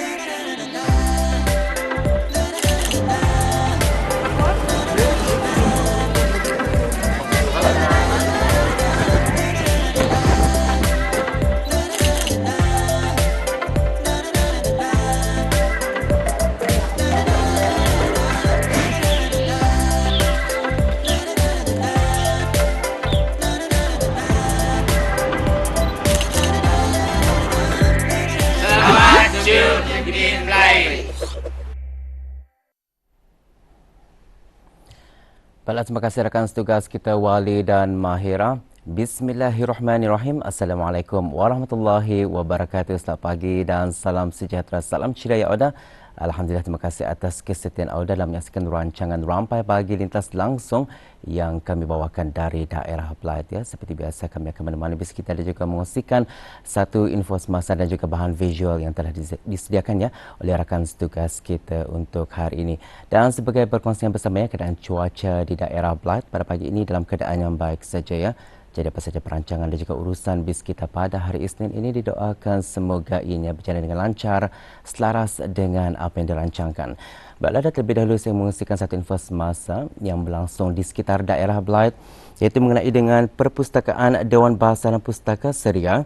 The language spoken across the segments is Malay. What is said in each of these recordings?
that Baiklah, terima kasih rakan setugas kita Wali dan Mahira. Bismillahirrahmanirrahim. Assalamualaikum warahmatullahi wabarakatuh. Selamat pagi dan salam sejahtera. Salam ceria Auda. Alhamdulillah terima kasih atas kesetiaan Auda dalam menyaksikan rancangan Rampai Pagi Lintas langsung yang kami bawakan dari daerah Blight ya. Seperti biasa kami akan menemani bis kita dan juga mengosikan satu info semasa dan juga bahan visual yang telah disediakan ya oleh rakan setugas kita untuk hari ini. Dan sebagai perkongsian bersama ya keadaan cuaca di daerah Blight pada pagi ini dalam keadaan yang baik saja ya. Jadi apa saja perancangan dan juga urusan bis kita pada hari Isnin ini didoakan semoga ianya berjalan dengan lancar, selaras dengan apa yang dirancangkan. Baiklah, dah terlebih dahulu saya mengungsikan satu info semasa yang berlangsung di sekitar daerah Blight iaitu mengenai dengan Perpustakaan Dewan Bahasa dan Pustaka Seriang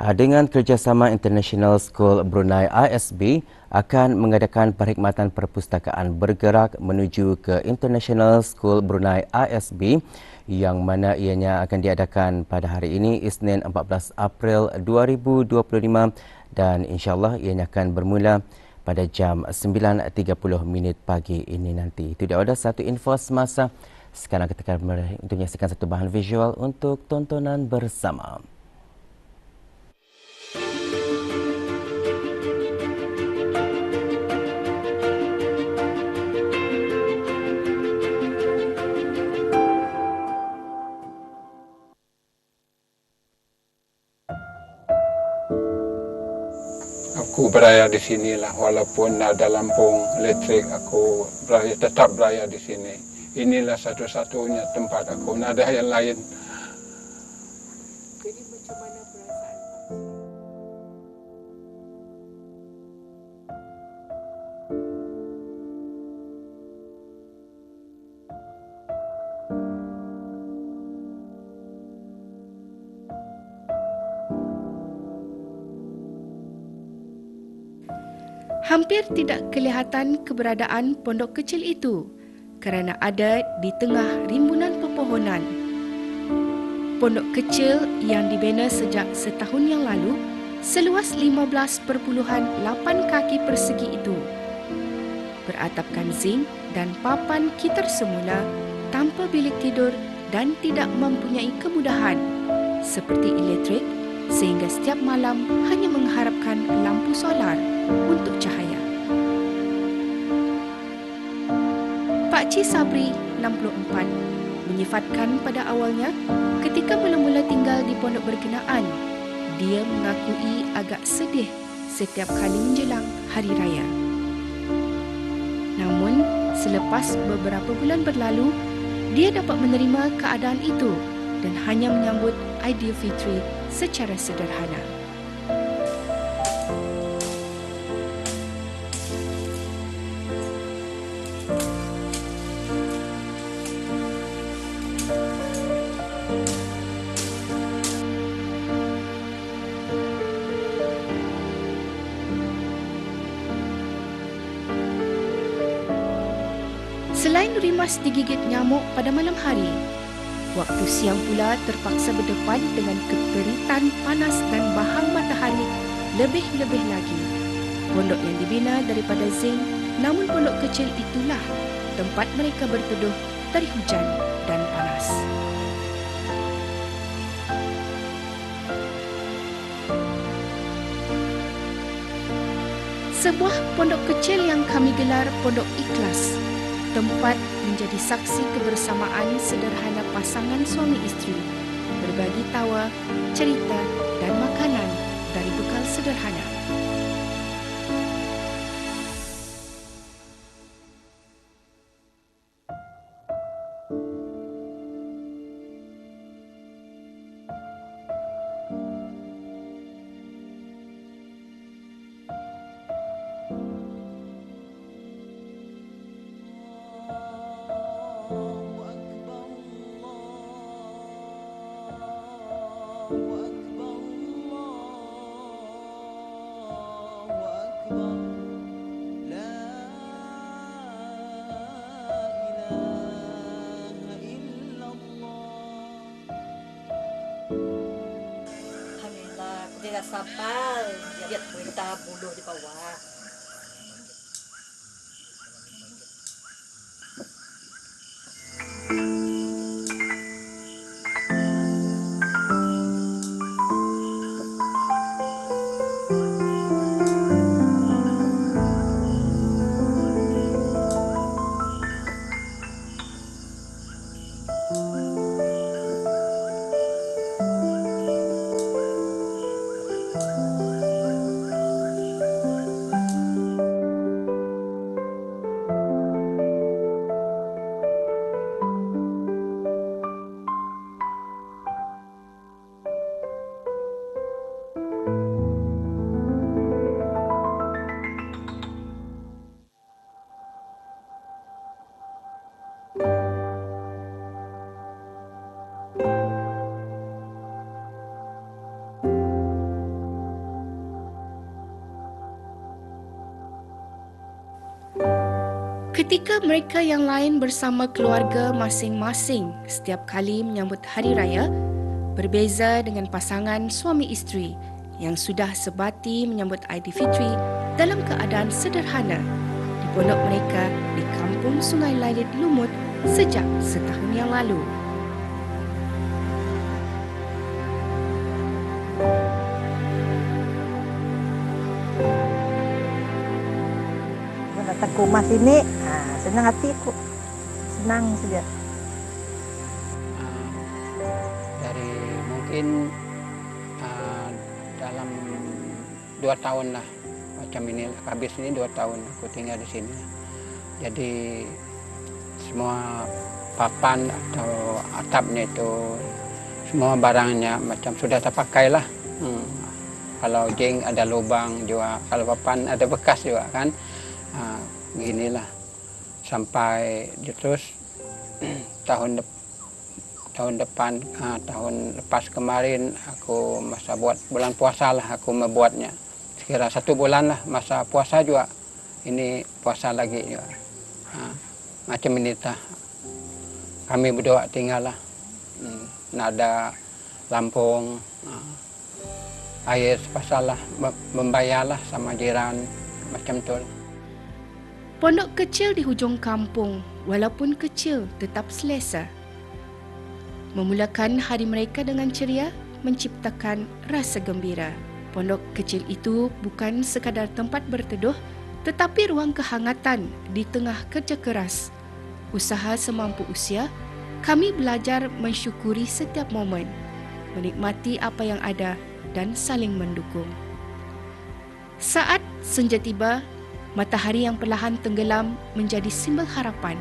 ah, dengan kerjasama International School Brunei ISB akan mengadakan perkhidmatan perpustakaan bergerak menuju ke International School Brunei ISB yang mana ianya akan diadakan pada hari ini Isnin 14 April 2025 dan insyaallah ianya akan bermula pada jam 9.30 minit pagi ini nanti. Itu dia ada satu info semasa. Sekarang kita akan menyaksikan satu bahan visual untuk tontonan bersama. Aku beraya di sini lah walaupun ada lampung elektrik aku beraya tetap beraya di sini. Inilah satu-satunya tempat aku. Tidak ada yang lain Hampir tidak kelihatan keberadaan pondok kecil itu kerana ada di tengah rimbunan pepohonan. Pondok kecil yang dibina sejak setahun yang lalu seluas 15.8 kaki persegi itu beratapkan zinc dan papan kitar semula tanpa bilik tidur dan tidak mempunyai kemudahan seperti elektrik sehingga setiap malam hanya mengharapkan lampu solar untuk cahaya. Pak Cik Sabri, 64, menyifatkan pada awalnya ketika mula-mula tinggal di pondok berkenaan, dia mengakui agak sedih setiap kali menjelang hari raya. Namun, selepas beberapa bulan berlalu, dia dapat menerima keadaan itu dan hanya menyambut Aidilfitri secara sederhana. Selain rimas digigit nyamuk pada malam hari, waktu siang pula terpaksa berdepan dengan keperitan panas dan bahang matahari lebih-lebih lagi. Pondok yang dibina daripada zinc, namun pondok kecil itulah tempat mereka berteduh dari hujan dan panas. Sebuah pondok kecil yang kami gelar Pondok Ikhlas tempat menjadi saksi kebersamaan sederhana pasangan suami isteri, berbagi tawa, cerita dan makanan ada sapal jadi kwenta buluh di bawah Ketika mereka yang lain bersama keluarga masing-masing setiap kali menyambut hari raya, berbeza dengan pasangan suami isteri yang sudah sebati menyambut Aidilfitri dalam keadaan sederhana di pondok mereka di kampung Sungai Lalit Lumut sejak setahun yang lalu. Datang ke rumah sini, senang hati aku. Senang saja. Ah, dari mungkin ah, dalam dua tahun lah macam ini habis ini dua tahun aku tinggal di sini jadi semua papan atau atapnya itu semua barangnya macam sudah terpakai lah hmm. kalau jeng ada lubang juga kalau papan ada bekas juga kan ah, beginilah sampai terus tahun depan tahun depan ah, tahun lepas kemarin aku masa buat bulan puasa lah aku membuatnya. Sekira satu bulan lah masa puasa juga. Ini puasa lagi juga. Ah, macam ini tah. Kami berdua tinggal lah. Hmm, nak ada lampung ah, air sepasal lah lah sama jiran macam tu lah. Pondok kecil di hujung kampung, walaupun kecil, tetap selesa. Memulakan hari mereka dengan ceria, menciptakan rasa gembira. Pondok kecil itu bukan sekadar tempat berteduh, tetapi ruang kehangatan di tengah kerja keras. Usaha semampu usia, kami belajar mensyukuri setiap momen, menikmati apa yang ada dan saling mendukung. Saat senja tiba, matahari yang perlahan tenggelam menjadi simbol harapan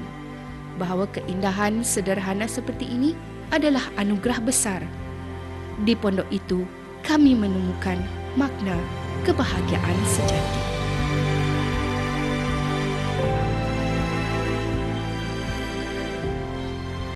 bahawa keindahan sederhana seperti ini adalah anugerah besar. Di pondok itu, kami menemukan makna kebahagiaan sejati.